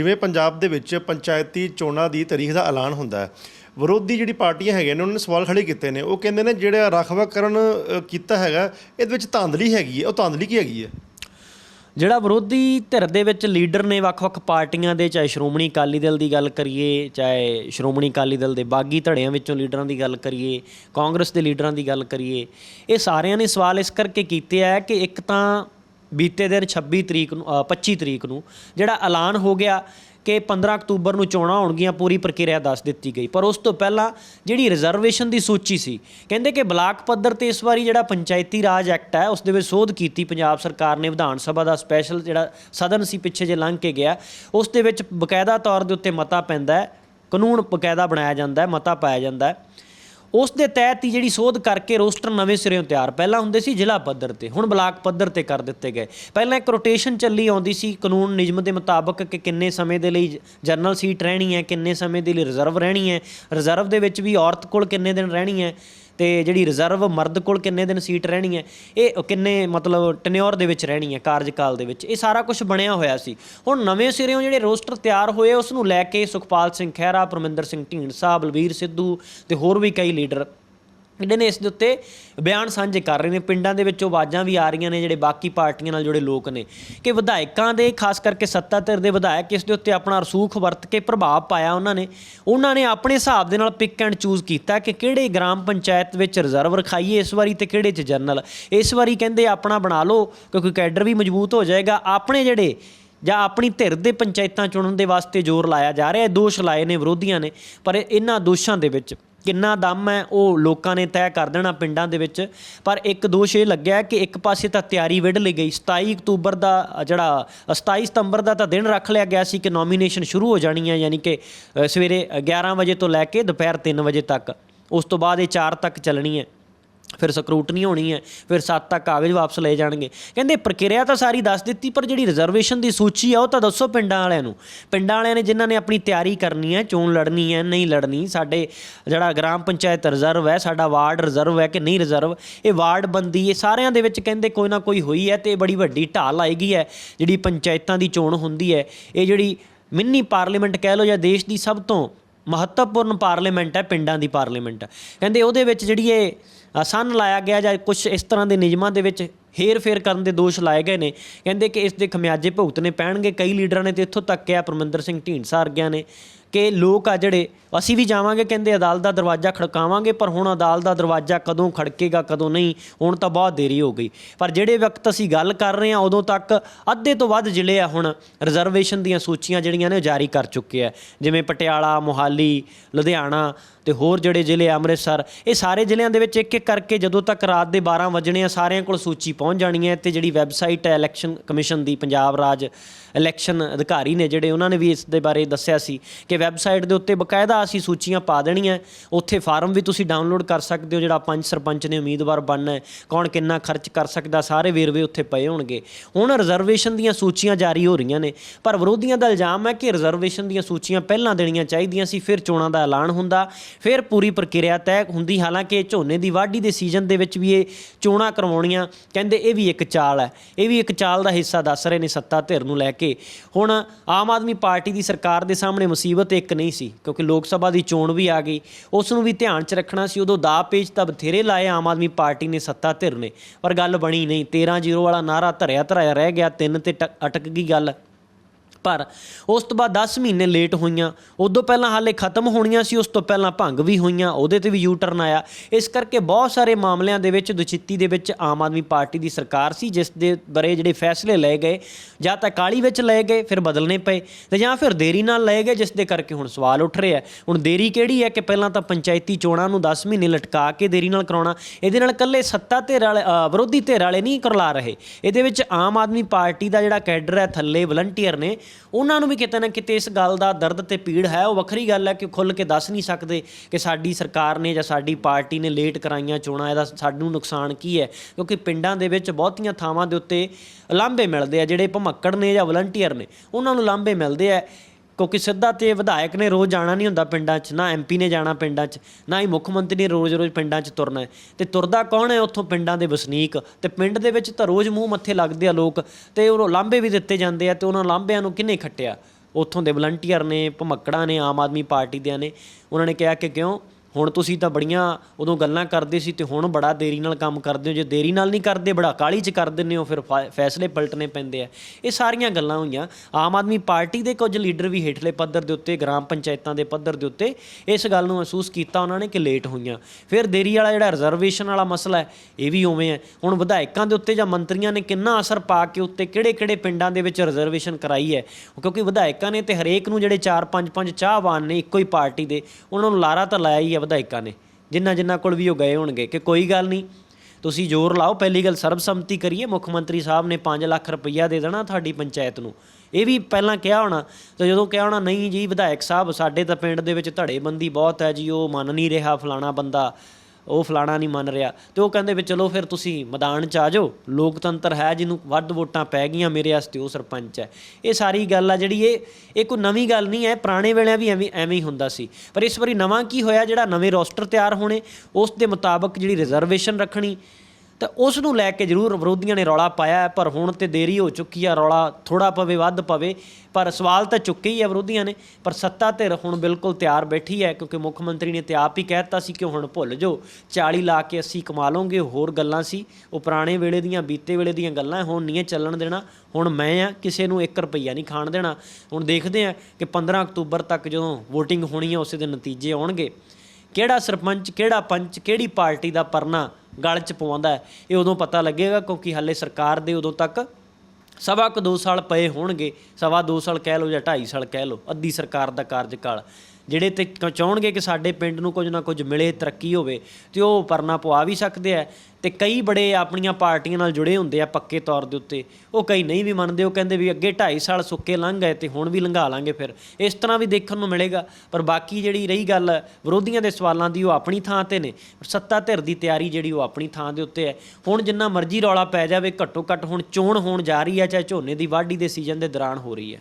ਜਿਵੇਂ ਪੰਜਾਬ ਦੇ ਵਿੱਚ ਪੰਚਾਇਤੀ ਚੋਣਾਂ ਦੀ ਤਾਰੀਖ ਦਾ ਐਲਾਨ ਹੁੰਦਾ ਹੈ ਵਿਰੋਧੀ ਜਿਹੜੀ ਪਾਰਟੀਆਂ ਹੈਗੀਆਂ ਨੇ ਉਹਨਾਂ ਨੇ ਸਵਾਲ ਖੜੇ ਕੀਤੇ ਨੇ। ਉਹ ਕਹਿੰਦੇ ਨੇ ਜਿਹੜਾ ਰਖਵਾਕਰਨ ਅ, ਕੀਤਾ ਹੈਗਾ ਇਹਦੇ ਵਿੱਚ ਧਾਂਦਲੀ ਹੈਗੀ ਹੈ। ਉਹ ਧਾਂਦਲੀ ਕੀ ਹੈਗੀ ਹੈ? ਜਿਹੜਾ ਵਿਰੋਧੀ ਧਿਰ ਦੇ ਵਿੱਚ ਲੀਡਰ ਨੇ ਵੱਖ-ਵੱਖ ਪਾਰਟੀਆਂ ਦੇ ਚਾਹੇ ਸ਼੍ਰੋਮਣੀ ਅਕਾਲੀ ਦਲ ਦੀ ਗੱਲ ਕਰੀਏ ਚਾਹੇ ਸ਼੍ਰੋਮਣੀ ਅਕਾਲੀ ਦਲ ਦੇ ਬਾਗੀ ਧੜਿਆਂ ਵਿੱਚੋਂ ਲੀਡਰਾਂ ਦੀ ਗੱਲ ਕਰੀਏ ਕਾਂਗਰਸ ਦੇ ਲੀਡਰਾਂ ਦੀ ਗੱਲ ਕਰੀਏ ਇਹ ਸਾਰਿਆਂ ਨੇ ਸਵਾਲ ਇਸ ਕਰਕੇ ਕੀਤੇ ਆ ਕਿ ਇੱਕ ਤਾਂ ਬੀਤੇ ਦਿਨ 26 ਤਰੀਕ ਨੂੰ ਅ, 25 ਤਰੀਕ ਨੂੰ ਜਿਹੜਾ ਐਲਾਨ ਹੋ ਗਿਆ ਕਿ 15 ਅਕਤੂਬਰ ਨੂੰ ਚੋਣਾਂ ਹੋਣਗੀਆਂ ਪੂਰੀ ਪ੍ਰਕਿਰਿਆ ਦੱਸ ਦਿੱਤੀ ਗਈ। ਪਰ ਉਸ ਤੋਂ ਪਹਿਲਾਂ ਜਿਹੜੀ ਰਿਜ਼ਰਵੇਸ਼ਨ ਦੀ ਸੂਚੀ ਸੀ ਕਹਿੰਦੇ ਕਿ ਬਲਾਕ ਪੱਧਰ ਤੇ ਇਸ ਵਾਰੀ ਜਿਹੜਾ ਪੰਚਾਇਤੀ ਰਾਜ ਐਕਟ ਹੈ ਉਸ ਦੇ ਵਿੱਚ ਸੋਧ ਕੀਤੀ ਪੰਜਾਬ ਸਰਕਾਰ ਨੇ ਵਿਧਾਨ ਸਭਾ ਦਾ ਸਪੈਸ਼ਲ ਜਿਹੜਾ ਸਦਨ ਸੀ ਪਿੱਛੇ ਜੇ ਲੰਘ ਕੇ ਗਿਆ ਉਸ ਦੇ ਵਿੱਚ ਬਕਾਇਦਾ ਤੌਰ ਦੇ ਉੱਤੇ ਮਤਾ ਪੈਂਦਾ ਹੈ ਕਾਨੂੰਨ ਬਕਾਇਦਾ ਬਣਾਇਆ ਜਾਂਦਾ ਹੈ ਮਤਾ ਪਾਇਆ ਜਾਂਦਾ ਹੈ। ਉਸ ਦੇ ਤਹਿਤ ਹੀ ਜਿਹੜੀ ਸੋਧ ਕਰਕੇ ਰੋਸਟਰ ਨਵੇਂ ਸਿਰਿਓਂ ਤਿਆਰ। ਪਹਿਲਾਂ ਹੁੰਦੇ ਸੀ ਜ਼ਿਲ੍ਹਾ ਪੱਧਰ ਤੇ, ਹੁਣ ਬਲਾਕ ਪੱਧਰ ਤੇ ਕਰ ਦਿੱਤੇ ਗਏ। ਪਹਿਲਾਂ ਇੱਕ ਰੋਟੇਸ਼ਨ ਚੱਲੀ ਆਉਂਦੀ ਸੀ, ਕਾਨੂੰਨ ਨਿਯਮ ਦੇ ਮੁਤਾਬਕ ਕਿ ਕਿੰਨੇ ਸਮੇਂ ਦੇ ਲਈ ਜਨਰਲ ਸੀਟ ਰਹਿਣੀ ਹੈ, ਕਿੰਨੇ ਸਮੇਂ ਦੇ ਲਈ ਰਿਜ਼ਰਵ ਰਹਿਣੀ ਹੈ ਰਿਜ਼ਰਵ ਦੇ ਵਿੱਚ ਵੀ ਔਰਤ ਕੋਲ ਕਿੰਨੇ ਦਿਨ ਰਹਿਣੀ ਹੈ। ਤੇ ਜਿਹੜੀ ਰਿਜ਼ਰਵ ਮਰਦ ਕੋਲ ਕਿੰਨੇ ਦਿਨ ਸੀਟ ਰਹਿਣੀ ਹੈ, ਇਹ ਕਿੰਨੇ ਮਤਲਬ ਟਨਿਓਰ ਦੇ ਵਿੱਚ ਰਹਿਣੀ ਹੈ, ਕਾਰਜਕਾਲ ਦੇ ਵਿੱਚ, ਇਹ ਸਾਰਾ ਕੁਝ ਬਣਿਆ ਹੋਇਆ ਸੀ। ਹੁਣ ਨਵੇਂ ਸਿਰਿਓਂ ਜਿਹੜੇ ਰੋਸਟਰ ਤਿਆਰ ਹੋਏ ਉਸ ਨੂੰ ਲੈ ਕੇ ਸੁਖਪਾਲ ਸਿੰਘ ਖਹਿਰਾ, ਪਰਮਿੰਦਰ ਸਿੰਘ ਢੀਂਡਸਾ, ਬਲਬੀਰ ਸਿੱਧੂ ਤੇ ਹੋਰ ਵੀ ਕਈ ਲੀਡਰ ਜਿਹੜੇ ਨੇ ਇਸ ਦੇ ਉੱਤੇ ਬਿਆਨ ਸਾਂਝੇ ਕਰ ਰਹੇ ਨੇ। ਪਿੰਡਾਂ ਦੇ ਵਿੱਚੋਂ ਆਵਾਜ਼ਾਂ ਵੀ ਆ ਰਹੀਆਂ ਨੇ ਜਿਹੜੇ ਬਾਕੀ ਪਾਰਟੀਆਂ ਨਾਲ ਜੁੜੇ ਲੋਕ ਨੇ ਕਿ ਵਿਧਾਇਕਾਂ ਦੇ, ਖਾਸ ਕਰਕੇ ਸੱਤਾ ਧਿਰ ਦੇ ਵਿਧਾਇਕ ਇਸ ਦੇ ਉੱਤੇ ਆਪਣਾ ਰਸੂਖ ਵਰਤ ਕੇ ਪ੍ਰਭਾਵ ਪਾਇਆ ਉਹਨਾਂ ਨੇ। ਉਹਨਾਂ ਨੇ ਆਪਣੇ ਹਿਸਾਬ ਦੇ ਨਾਲ ਪਿਕ ਐਂਡ ਚੂਜ਼ ਕੀਤਾ ਕਿ ਕਿਹੜੇ ਗ੍ਰਾਮ ਪੰਚਾਇਤ ਵਿੱਚ ਰਿਜ਼ਰਵ ਰਖਾਈਏ ਇਸ ਵਾਰੀ ਤੇ ਕਿਹੜੇ 'ਚ ਜਨਰਲ ਇਸ ਵਾਰੀ ਕਹਿੰਦੇ ਆਪਣਾ ਬਣਾ ਲਓ ਕਿਉਂਕਿ ਕੈਡਰ ਵੀ ਮਜ਼ਬੂਤ ਹੋ ਜਾਏਗਾ। ਆਪਣੇ ਜਿਹੜੇ ਜਾਂ ਆਪਣੀ ਧਿਰ ਦੇ ਪੰਚਾਇਤਾਂ ਚੁਣਨ ਦੇ ਵਾਸਤੇ ਜ਼ੋਰ ਲਾਇਆ ਜਾ ਰਿਹਾ। ਹੈ ਦੋਸ਼ ਲਾਏ ਨੇ ਵਿਰੋਧੀਆਂ ਨੇ, ਪਰ ਇਹਨਾਂ ਦੋਸ਼ਾਂ ਦੇ ਵਿੱਚ ਕਿੰਨਾ ਦਮ ਹੈ, ਉਹ ਲੋਕਾਂ ਨੇ ਤੈਅ ਕਰ ਦੇਣਾ ਪਿੰਡਾਂ ਦੇ ਵਿੱਚ। ਪਰ ਇੱਕ ਦੋਸ਼ ਇਹ ਲੱਗਿਆ ਕਿ ਇੱਕ ਪਾਸੇ ਤਾਂ ਤਿਆਰੀ ਵਿੱਢ ਲਈ ਗਈ। 27 ਅਕਤੂਬਰ ਦਾ ਜਿਹੜਾ 27 ਸਤੰਬਰ ਦਾ ਤਾਂ ਦਿਨ ਰੱਖ ਲਿਆ ਗਿਆ ਸੀ ਕਿ ਨੋਮੀਨੇਸ਼ਨ ਸ਼ੁਰੂ ਹੋ ਜਾਣੀ ਹੈ ਯਾਨੀ ਕਿ ਸਵੇਰੇ 11 ਵਜੇ ਤੋਂ ਲੈ ਕੇ ਦੁਪਹਿਰ 3 ਵਜੇ ਤੱਕ। ਉਸ ਤੋਂ ਬਾਅਦ ਇਹ 4 ਤੱਕ ਚੱਲਣੀ ਹੈ। ਫਿਰ ਸਕਰੂਟਨੀ ਹੋਣੀ ਹੈ, ਫਿਰ 7 ਤੱਕ ਕਾਗਜ਼ ਵਾਪਸ ਲਏ ਜਾਣਗੇ। ਕਹਿੰਦੇ ਪ੍ਰਕਿਰਿਆ ਤਾਂ ਸਾਰੀ ਦੱਸ ਦਿੱਤੀ, ਪਰ ਜਿਹੜੀ ਰਿਜ਼ਰਵੇਸ਼ਨ ਦੀ ਸੂਚੀ ਆ, ਉਹ ਤਾਂ ਦੱਸੋ ਪਿੰਡਾਂ ਵਾਲਿਆਂ ਨੂੰ। ਪਿੰਡਾਂ ਵਾਲਿਆਂ ਨੇ ਜਿਨ੍ਹਾਂ ਨੇ ਆਪਣੀ ਤਿਆਰੀ ਕਰਨੀ ਹੈ, ਚੋਣ ਲੜਨੀ ਹੈ, ਨਹੀਂ ਲੜਨੀ, ਸਾਡੇ ਜਿਹੜਾ ਗ੍ਰਾਮ ਪੰਚਾਇਤ ਰਿਜ਼ਰਵ ਹੈ, ਸਾਡਾ ਵਾਰਡ ਰਿਜ਼ਰਵ ਹੈ ਕਿ ਨਹੀਂ ਰਿਜ਼ਰਵ ਇਹ ਵਾਰਡ ਬੰਦੀ, ਇਹ ਸਾਰਿਆਂ ਦੇ ਵਿੱਚ ਕਹਿੰਦੇ ਕੋਈ ਨਾ ਕੋਈ ਹੋਈ ਹੈ ਤੇ ਬੜੀ ਵੱਡੀ ਢਾਲ ਆਏਗੀ ਹੈ, ਜਿਹੜੀ ਪੰਚਾਇਤਾਂ ਦੀ ਚੋਣ ਹੁੰਦੀ ਹੈ। ਇਹ ਜਿਹੜੀ ਮਿੰਨੀ ਪਾਰਲੀਮੈਂਟ ਕਹਿ ਲਓ ਜਾਂ ਦੇਸ਼ ਦੀ ਸਭ ਤੋਂ ਮਹੱਤਵਪੂਰਨ ਪਾਰਲੀਮੈਂਟ ਹੈ ਪਿੰਡਾਂ ਦੀ ਪਾਰਲੀਮੈਂਟ। ਕਹਿੰਦੇ ਉਹਦੇ ਵਿੱਚ ਜਿਹੜੀ ਇਹ ਅ, ਸੰਨ ਲਾਇਆ ਗਿਆ ਜਾਂ ਕੁਝ ਇਸ ਤਰ੍ਹਾਂ ਦੇ ਨਿਯਮਾਂ ਦੇ ਵਿੱਚ ਹੇਰ ਫੇਰ ਕਰਨ ਦੇ ਦੋਸ਼ ਲਾਏ ਗਏ ਨੇ। ਕਹਿੰਦੇ ਕਿ ਇਸ ਦੇ ਖਮਿਆਜੇ ਭੁਗਤਣੇ ਪੈਣਗੇ ਕਈ ਲੀਡਰਾਂ ਨੇ ਤੇ ਇੱਥੋਂ ਤੱਕ ਕਿਹਾ ਪਰਮਿੰਦਰ ਸਿੰਘ ਢੀਂਡਸਾ ਵਰਗਿਆਂ ਨੇ ਕਿ ਲੋਕ ਆ ਜਿਹੜੇ ਅਸੀਂ ਵੀ ਜਾਵਾਂਗੇ ਕਹਿੰਦੇ ਅਦਾਲਤ ਦਾ ਦਰਵਾਜ਼ਾ ਖੜਕਾਵਾਂਗੇ ਪਰ ਹੁਣ ਅਦਾਲਤ ਦਾ ਦਰਵਾਜ਼ਾ ਕਦੋਂ ਖੜਕੇਗਾ ਕਦੋਂ ਨਹੀਂ ਹੁਣ ਤਾਂ ਬਹੁਤ ਦੇਰੀ ਹੋ ਗਈ। ਪਰ ਜਿਹੜੇ ਵਕਤ ਅਸੀਂ ਗੱਲ ਕਰ ਰਹੇ ਹਾਂ ਉਦੋਂ ਤੱਕ ਅੱਧੇ ਤੋਂ ਵੱਧ ਜ਼ਿਲ੍ਹੇ ਆ ਹੁਣ ਰਿਜ਼ਰਵੇਸ਼ਨ ਦੀਆਂ ਸੂਚੀਆਂ ਜਿਹੜੀਆਂ ਨੇ ਉਹ ਜਾਰੀ ਕਰ ਚੁੱਕੇ ਆ। ਜਿਵੇਂ ਪਟਿਆਲਾ ਮੋਹਾਲੀ ਲੁਧਿਆਣਾ ਤੇ ਹੋਰ ਜਿਹੜੇ ਜ਼ਿਲ੍ਹੇ ਆ, ਅੰਮ੍ਰਿਤਸਰ ਇਹ ਸਾਰੇ ਜ਼ਿਲ੍ਹਿਆਂ ਦੇ ਵਿੱਚ ਇੱਕ ਇੱਕ ਕਰਕੇ ਜਦੋਂ ਤੱਕ ਰਾਤ ਦੇ 12 ਵਜਣੇ ਆ ਸਾਰਿਆਂ ਕੋਲ ਸੂਚੀ ਪਹੁੰਚ ਜਾਣੀ ਹੈ ਤੇ ਜਿਹੜੀ ਵੈਬਸਾਈਟ ਹੈ ਇਲੈਕਸ਼ਨ ਕਮਿਸ਼ਨ ਦੀ, ਪੰਜਾਬ ਰਾਜ ਇਲੈਕਸ਼ਨ ਅਧਿਕਾਰੀ ਨੇ ਜਿਹੜੇ ਉਹਨਾਂ ਨੇ ਵੀ ਇਸ ਦੇ ਬਾਰੇ ਦੱਸਿਆ ਸੀ ਕਿ ਵੈਬਸਾਈਟ ਦੇ ਉੱਤੇ ਬਕਾਇਦਾ ਅਸੀਂ ਸੂਚੀਆਂ ਪਾ ਦੇਣੀਆਂ ਉੱਥੇ ਫਾਰਮ ਵੀ ਤੁਸੀਂ ਡਾਊਨਲੋਡ ਕਰ ਸਕਦੇ ਹੋ, ਜਿਹੜਾ ਪੰਜ ਸਰਪੰਚ ਨੇ ਉਮੀਦਵਾਰ ਬਣਨਾ ਹੈ, ਕੌਣ ਕਿੰਨਾ ਖਰਚ ਕਰ ਸਕਦਾ, ਸਾਰੇ ਵੇਰਵੇ ਉੱਥੇ ਪਏ ਹੋਣਗੇ। ਹੁਣ ਰਿਜ਼ਰਵੇਸ਼ਨ ਦੀਆਂ ਸੂਚੀਆਂ ਜਾਰੀ ਹੋ ਰਹੀਆਂ ਨੇ, ਪਰ ਵਿਰੋਧੀਆਂ ਦਾ ਇਲਜ਼ਾਮ ਹੈ ਕਿ ਰਿਜ਼ਰਵੇਸ਼ਨ ਦੀਆਂ ਸੂਚੀਆਂ ਪਹਿਲਾਂ ਦੇਣੀਆਂ ਚਾਹੀਦੀਆਂ ਸੀ, ਫਿਰ ਚੋਣਾਂ ਦਾ ਐਲਾਨ ਹੁੰਦਾ, ਫਿਰ ਪੂਰੀ ਪ੍ਰਕਿਰਿਆ ਤੈਅ ਹੁੰਦੀ। ਹਾਲਾਂਕਿ ਝੋਨੇ ਦੀ ਵਾਢੀ ਦੇ ਸੀਜ਼ਨ ਦੇ ਵਿੱਚ ਵੀ ਇਹ ਚੋਣਾਂ ਕਰਵਾਉਣੀਆਂ, ਕਹਿੰਦੇ ਇਹ ਵੀ ਇੱਕ ਚਾਲ ਹੈ। ਇਹ ਵੀ ਇੱਕ ਚਾਲ ਦਾ ਹਿੱਸਾ ਦੱਸ ਰਹੇ ਨੇ ਸੱਤਾ ਧਿਰ ਨੂੰ ਲੈ ਕੇ। ਹੁਣ ਆਮ ਆਦਮੀ ਪਾਰਟੀ ਦੀ ਸਰਕਾਰ ਦੇ ਸਾਹਮਣੇ ਮੁਸੀਬਤ ਇੱਕ ਨਹੀਂ ਸੀ, ਕਿਉਂਕਿ ਲੋਕ ਸਭਾ ਦੀ ਚੋਣ ਵੀ ਆ ਗਈ। ਉਸ ਨੂੰ ਵੀ ਧਿਆਨ 'ਚ ਰੱਖਣਾ ਸੀ। ਉਦੋਂ ਦਾ ਪੇਜ ਤਾਂ ਬਥੇਰੇ ਲਾਏ ਆਮ ਆਦਮੀ ਪਾਰਟੀ ਨੇ ਸੱਤਾ ਧਿਰ ਨੇ। ਪਰ ਗੱਲ ਬਣੀ ਨਹੀਂ। 13-0 ਵਾਲਾ ਨਾਰਾ ਧਰਿਆ ਧਰਿਆ ਰਹਿ ਗਿਆ। ਤਿੰਨ ਤੇ ਟ- ਅਟਕ ਗਈ ਗੱਲ। ਪਰ ਉਸ ਤੋਂ ਬਾਅਦ 10 ਮਹੀਨੇ ਲੇਟ ਹੋਈਆਂ। ਉਦੋਂ ਪਹਿਲਾਂ ਹਾਲੇ ਖਤਮ ਹੋਣੀਆਂ ਸੀ, ਉਸ ਤੋਂ ਪਹਿਲਾਂ ਭੰਗ ਵੀ ਹੋਈਆਂ, ਉਹਦੇ ਤੇ ਵੀ ਯੂ ਟਰਨ ਆਇਆ। ਇਸ ਕਰਕੇ ਬਹੁਤ ਸਾਰੇ ਮਾਮਲਿਆਂ ਦੇ ਵਿੱਚ ਦੁਚਿੱਤੀ ਦੇ ਵਿੱਚ ਆਮ ਆਦਮੀ ਪਾਰਟੀ ਦੀ ਸਰਕਾਰ ਸੀ, ਜਿਸ ਦੇ ਬਾਰੇ ਜਿਹੜੇ ਫੈਸਲੇ ਲਏ ਗਏ, ਜਾਂ ਤਾਂ ਕਾਲੀ ਵਿੱਚ ਲਏ ਗਏ, ਫਿਰ ਬਦਲਨੇ ਪਏ, ਤੇ ਜਾਂ ਫਿਰ ਦੇਰੀ ਨਾਲ ਲਏ ਗਏ, ਜਿਸ ਦੇ ਕਰਕੇ ਹੁਣ ਸਵਾਲ ਉੱਠ ਰਿਹਾ ਹੁਣ ਦੇਰੀ ਕਿਹੜੀ ਹੈ ਕਿ ਪਹਿਲਾਂ ਤਾਂ ਪੰਚਾਇਤੀ ਚੋਣਾਂ ਨੂੰ 10 ਮਹੀਨੇ ਲਟਕਾ ਕੇ ਦੇਰੀ ਨਾਲ ਕਰਾਉਣਾ, ਇਹਦੇ ਨਾਲ ਕੱਲੇ ਸੱਤਾ ਧਿਰ ਵਾਲੇ ਵਿਰੋਧੀ ਧਿਰ ਵਾਲੇ ਨਹੀਂ ਕਰਲਾ ਰਹੇ। ਇਹਦੇ ਵਿੱਚ ਆਮ ਆਦਮੀ ਪਾਰਟੀ ਦਾ ਜਿਹੜਾ ਕੈਡਰ ਹੈ, ਥੱਲੇ ਵਲੰਟੀਅਰ ਨੇ ਉਹਨਾਂ ਨੂੰ ਵੀ ਕਿਤੇ ਨਾ ਕਿਤੇ ਇਸ ਗੱਲ ਦਾ ਦਰਦ ਤੇ ਪੀੜ ਹੈ। ਉਹ ਵੱਖਰੀ ਗੱਲ ਹੈ ਕਿ ਖੁੱਲ ਕੇ ਦੱਸ ਨਹੀਂ ਸਕਦੇ ਕਿ ਸਾਡੀ ਸਰਕਾਰ ਨੇ ਜਾਂ ਸਾਡੀ ਪਾਰਟੀ ਨੇ ਲੇਟ ਕਰਾਈਆਂ ਚੋਣਾਂ। ਇਹਦਾ ਸਾਨੂੰ ਨੁਕਸਾਨ ਕੀ ਹੈ? ਕਿਉਂਕਿ ਪਿੰਡਾਂ ਦੇ ਵਿੱਚ ਬਹੁਤੀਆਂ ਥਾਵਾਂ ਦੇ ਉੱਤੇ ਲਾਂਭੇ ਮਿਲਦੇ ਆ, ਜਿਹੜੇ ਭਮੱਕੜ ਨੇ ਜਾਂ ਵਲੰਟੀਅਰ ਨੇ। ਉਹਨਾਂ ਨੂੰ ਲਾਂਭੇ ਮਿਲਦੇ ਆ। ਕਿਉਂਕਿ ਸਿੱਧਾ ਤੇ ਵਿਧਾਇਕ ਨੇ ਰੋਜ਼ ਜਾਣਾ ਨਹੀਂ ਹੁੰਦਾ ਪਿੰਡਾਂ 'ਚ, ਨਾ ਐਮਪੀ ਨੇ ਜਾਣਾ ਪਿੰਡਾਂ 'ਚ, ਨਾ ਹੀ ਮੁੱਖ ਮੰਤਰੀ ਨੇ ਰੋਜ਼-ਰੋਜ਼ ਪਿੰਡਾਂ 'ਚ ਤੁਰਨਾ ਹੈ। ਤੇ ਤੁਰਦਾ ਕੌਣ ਹੈ ਉੱਥੋਂ ਪਿੰਡਾਂ ਦੇ ਵਸਨੀਕ? ਤੇ ਪਿੰਡ ਦੇ ਵਿੱਚ ਤਾਂ ਰੋਜ਼ ਮੂੰਹ ਮੱਥੇ ਲੱਗਦੇ ਆ ਲੋਕ, ਤੇ ਉਹ ਲਾਂਭੇ ਵੀ ਦਿੱਤੇ ਜਾਂਦੇ ਆ ਤੇ ਉਹਨਾਂ ਲਾਂਭਿਆਂ ਨੂੰ ਕਿੰਨੇ ਖੱਟਿਆ? ਉੱਥੋਂ ਦੇ ਵਲੰਟੀਅਰ ਨੇ, ਭਮੱਕੜਾਂ ਨੇ, ਆਮ ਆਦਮੀ ਪਾਰਟੀ ਦਿਆਂ ਨੇ। ਉਹਨਾਂ ਨੇ ਕਿਹਾ ਕਿ ਕਿਉਂ? ਹੁਣ ਤੁਸੀਂ ਤਾਂ ਬੜੀਆਂ ਉਦੋਂ ਗੱਲਾਂ ਕਰਦੇ ਸੀ ਤੇ ਹੁਣ ਬੜਾ ਦੇਰੀ ਨਾਲ ਕੰਮ ਕਰਦੇ ਹੋ। ਜੇ ਦੇਰੀ ਨਾਲ ਨਹੀਂ ਕਰਦੇ, ਬੜਾ ਕਾਲੀ ਚ ਕਰ ਦਿੰਦੇ ਹੋ, ਫਿਰ ਫਾ- ਫੈਸਲੇ ਪਲਟਣੇ ਪੈਂਦੇ ਆ। ਇਹ ਸਾਰੀਆਂ ਗੱਲਾਂ ਹੋਈਆਂ। ਆਮ ਆਦਮੀ ਪਾਰਟੀ ਦੇ ਕੁਝ ਲੀਡਰ ਵੀ ਹੇਠਲੇ ਪੱਧਰ ਦੇ ਉੱਤੇ, ਗ੍ਰਾਮ ਪੰਚਾਇਤਾਂ ਦੇ ਪੱਧਰ ਦੇ ਉੱਤੇ ਇਸ ਗੱਲ ਨੂੰ ਮਹਿਸੂਸ ਕੀਤਾ ਉਹਨਾਂ ਨੇ ਕਿ ਲੇਟ ਹੋਈਆਂ। ਫਿਰ ਦੇਰੀ ਵਾਲਾ ਜਿਹੜਾ ਰਿਜ਼ਰਵੇਸ਼ਨ ਵਾਲਾ ਮਸਲਾ ਹੈ, ਇਹ ਵੀ ਉਵੇਂ ਹੈ। ਹੁਣ ਵਿਧਾਇਕਾਂ ਦੇ ਉੱਤੇ ਜਾਂ ਮੰਤਰੀਆਂ ਨੇ ਕਿੰਨਾ ਅਸਰ ਪਾ ਕੇ ਉੱਤੇ ਕਿਹੜੇ-ਕਿਹੜੇ ਪਿੰਡਾਂ ਦੇ ਵਿੱਚ ਰਿਜ਼ਰਵੇਸ਼ਨ ਕਰਾਈ ਹੈ? ਕਿਉਂਕਿ ਵਿਧਾਇਕਾਂ ਨੇ ਤੇ ਹਰੇਕ ਨੂੰ ਜਿਹੜੇ 4-5-5 ਚਾਹਵਾਨ ਨੇ ਇੱਕੋ ਹੀ ਪਾਰਟੀ ਦੇ, ਉਹਨਾਂ ਨੂੰ ਲਾਰਾ ਤਾਂ ਲਾਇਆ ਹੀ ਹੈ। ਵਿਧਾਇਕਾਂ ਨੇ ਜਿੰਨਾ ਜਿੰਨਾ ਕੋਲ ਵੀ ਉਹ ਗਏ ਹੋਣਗੇ, ਕਿ ਕੋਈ ਗੱਲ ਨਹੀਂ, ਤੁਸੀਂ ਜ਼ੋਰ ਲਾਓ, ਪਹਿਲੀ ਗੱਲ ਸਰਬਸੰਮਤੀ ਕਰੀਏ, ਮੁੱਖ ਮੰਤਰੀ ਸਾਹਿਬ ਨੇ 5 ਲੱਖ ਰੁਪਈਆ ਦੇ ਦੇਣਾ ਤੁਹਾਡੀ ਪੰਚਾਇਤ ਨੂੰ। ਇਹ ਵੀ ਪਹਿਲਾਂ ਕਿਹਾ ਹੋਣਾ, ਤੇ ਜਦੋਂ ਕਿਹਾ ਹੋਣਾ, ਨਹੀਂ ਜੀ, ਵਿਧਾਇਕ ਸਾਹਿਬ, ਸਾਡੇ ਤਾਂ ਪਿੰਡ ਦੇ ਵਿੱਚ ਧੜੇਬੰਦੀ ਬਹੁਤ ਹੈ ਜੀ, ਉਹ ਮੰਨ ਨਹੀਂ ਰਿਹਾ ਫਲਾਣਾ ਬੰਦਾ। ਉਹ ਫਲਾਣਾ ਨਹੀਂ ਮੰਨ ਰਿਹਾ। ਤੇ ਉਹ ਕਹਿੰਦੇ ਵੀ ਚਲੋ ਫਿਰ ਤੁਸੀਂ ਮੈਦਾਨ 'ਚ ਆ ਜਾਓ। ਲੋਕਤੰਤਰ ਹੈ ਜਿਹਨੂੰ ਵੱਧ ਵੋਟਾਂ ਪੈ ਗਈਆਂ ਮੇਰੇ ਵਾਸਤੇ, ਉਹ ਸਰਪੰਚ ਹੈ। ਇਹ ਸਾਰੀ ਗੱਲ ਆ ਜਿਹੜੀ ਇਹ ਇਹ ਕੋਈ ਨਵੀਂ ਗੱਲ ਨਹੀਂ ਹੈ, ਪੁਰਾਣੇ ਵੇਲਿਆਂ ਵੀ ਐਵੇਂ ਐਵੇਂ ਹੀ ਹੁੰਦਾ ਸੀ। ਪਰ ਇਸ ਵਾਰੀ ਨਵਾਂ ਕੀ ਹੋਇਆ ਜਿਹੜਾ ਨਵੇਂ ਰੋਸਟਰ ਤਿਆਰ ਹੋਣੇ, ਉਸ ਦੇ ਮੁਤਾਬਕ ਜਿਹੜੀ ਰਿਜ਼ਰਵੇਸ਼ਨ ਰੱਖਣੀ ਤਾਂ ਉਸ ਨੂੰ ਲੈ ਕੇ ਜ਼ਰੂਰ ਵਿਰੋਧੀਆਂ ਨੇ ਰੌਲਾ ਪਾਇਆ ਪਰ ਹੁਣ ਤੇ ਦੇਰੀ ਹੋ ਚੁੱਕੀ ਆ, ਰੌਲਾ ਥੋੜਾ ਪਵੇ, ਵੱਧ ਪਵੇ, ਪਰ ਸਵਾਲ ਤਾਂ ਚੁੱਕੇ ਹੀ ਆ ਵਿਰੋਧੀਆਂ ਨੇ, ਪਰ ਸੱਤਾ ਧਿਰ ਹੁਣ ਬਿਲਕੁਲ ਤਿਆਰ ਬੈਠੀ ਹੈ, ਕਿਉਂਕਿ ਮੁੱਖ ਮੰਤਰੀ ਨੇ ਤੇ ਆਪ ਹੀ ਕਹਿਤਾ ਸੀ ਕਿ ਹੁਣ ਭੁੱਲ ਜਾਓ 40 ਲਾ ਕੇ 80 ਕਮਾ ਲਓਗੇ ਹੋਰ ਗੱਲਾਂ ਸੀ, ਉਹ ਪੁਰਾਣੇ ਵੇਲੇ ਦੀਆਂ, ਬੀਤੇ ਵੇਲੇ ਦੀਆਂ ਗੱਲਾਂ, ਹੁਣ ਨਹੀਂ ਚੱਲਣ ਦੇਣਾ, ਹੁਣ ਮੈਂ ਆ, ਕਿਸੇ ਨੂੰ 1 ਰੁਪਈਆ ਨਹੀਂ ਖਾਣ ਦੇਣਾ, ਹੁਣ ਦੇਖਦੇ ਆ ਕਿ 15 ਅਕਤੂਬਰ ਤੱਕ ਜਦੋਂ VOTING ਹੋਣੀ ਹੈ ਉਸੇ ਦੇ ਨਤੀਜੇ ਆਉਣਗੇ ਕਿਹੜਾ ਸਰਪੰਚ, ਕਿਹੜਾ ਪੰਚ, ਕਿਹੜੀ ਪਾਰਟੀ ਦਾ ਪਰਨਾ ਗਲ 'ਚ ਪਵਾਉਂਦਾ ਹੈ, ਇਹ ਉਦੋਂ ਪਤਾ ਲੱਗੇਗਾ ਕਿਉਂਕਿ ਹਾਲੇ ਸਰਕਾਰ ਦੇ ਉਦੋਂ ਤੱਕ ਸਵਾ ਕੁ ਦੋ ਸਾਲ ਪਏ ਹੋਣਗੇ, ਸਵਾ ਦੋ ਸਾਲ ਕਹਿ ਲਓ ਜਾਂ 2.5 ਸਾਲ ਕਹਿ ਲਓ, ਅੱਧੀ ਸਰਕਾਰ ਦਾ ਕਾਰਜਕਾਲ। ਜਿਹੜੇ ਤੇ ਕ- ਚਾਹੁੰਣਗੇ ਕਿ ਸਾਡੇ ਪਿੰਡ ਨੂੰ ਕੁਝ ਨਾ ਕੁਝ ਮਿਲੇ, ਤਰੱਕੀ ਹੋਵੇ, ਤੇ ਉਹ ਪਰਨਾ ਪਵਾ ਵੀ ਸਕਦੇ ਆ। ਤੇ ਕਈ ਬੜੇ ਆਪਣੀਆਂ ਪਾਰਟੀਆਂ ਨਾਲ ਜੁੜੇ ਹੁੰਦੇ ਆ ਪੱਕੇ ਤੌਰ ਦੇ ਉੱਤੇ। ਉਹ ਕਈ ਨਹੀਂ ਵੀ ਮੰਨਦੇ, ਉਹ ਕਹਿੰਦੇ ਵੀ ਅੱਗੇ 2.5 ਸਾਲ ਸੁੱਕੇ ਲੰਘ ਗਏ ਤੇ ਹੁਣ ਵੀ ਲੰਘਾ ਲਾਂਗੇ ਫਿਰ। ਇਸ ਤਰ੍ਹਾਂ ਵੀ ਦੇਖਣ ਨੂੰ ਮਿਲੇਗਾ, ਪਰ ਬਾਕੀ ਜਿਹੜੀ ਰਹੀ ਗੱਲ ਵਿਰੋਧੀਆਂ ਦੇ ਸਵਾਲਾਂ ਦੀ, ਉਹ ਆਪਣੀ ਥਾਂ ਤੇ ਨੇ। ਸੱਤਾ ਧਿਰ ਦੀ ਤਿਆਰੀ ਜਿਹੜੀ, ਉਹ ਆਪਣੀ ਥਾਂ ਦੇ ਉੱਤੇ ਹੈ। ਹੁਣ ਜਿੰਨਾ ਮਰਜ਼ੀ ਰੌਲਾ ਪੈ ਜਾਵੇ, ਘੱਟੋ ਘੱਟ ਹੁਣ ਚੋਣ ਹੋਣ ਜਾ ਰਹੀ ਹੈ, ਚਾਹੇ ਝੋਨੇ ਦੀ ਵਾਢੀ ਦੇ ਸੀਜ਼ਨ ਦੇ ਦੌਰਾਨ ਹੋ ਰਹੀ ਹੈ।